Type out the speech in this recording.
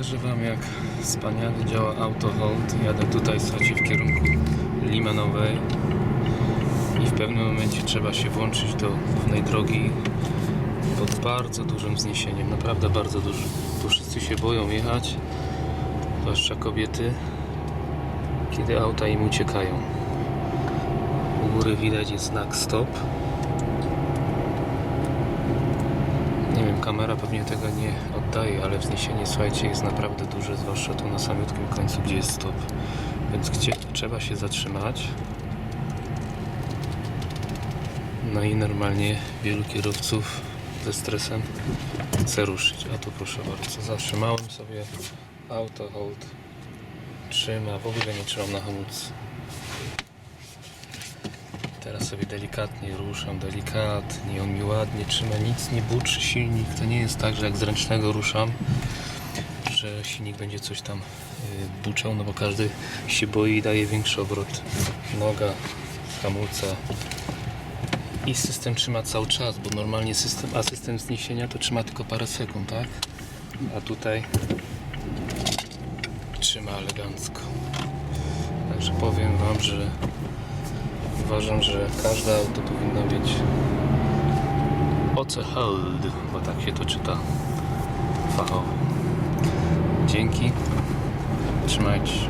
Pokażę Wam jak wspaniale działa auto hold. Jadę tutaj, słuchajcie, w kierunku Limanowej i w pewnym momencie trzeba się włączyć do głównej drogi pod bardzo dużym wzniesieniem, naprawdę bardzo dużym. Tu wszyscy się boją jechać, zwłaszcza kobiety, kiedy auta im uciekają. U góry widać jest znak stop. Nie wiem, kamera pewnie tego nie oddaje, ale wzniesienie, słuchajcie, jest naprawdę duże, zwłaszcza tu na samiutkim końcu, gdzie jest stop. Więc gdzie trzeba się zatrzymać. No i normalnie wielu kierowców ze stresem chce ruszyć. A tu proszę bardzo, zatrzymałem sobie auto hold. Trzyma, w ogóle nie trzymam na hamulcu. Teraz sobie delikatnie ruszam, delikatnie, on mi ładnie trzyma, nic nie buczy silnik. To nie jest tak, że jak z ręcznego ruszam, że silnik będzie coś tam y, buczał, no bo każdy się boi i daje większy obrot. Noga, hamulca. I system trzyma cały czas, bo normalnie system, asystent zniesienia to trzyma tylko parę sekund, tak? A tutaj trzyma elegancko. Także powiem Wam, że Uważam, że każde auto powinno mieć OC Hold, bo tak się to czyta fachowo. Dzięki. Trzymajcie się.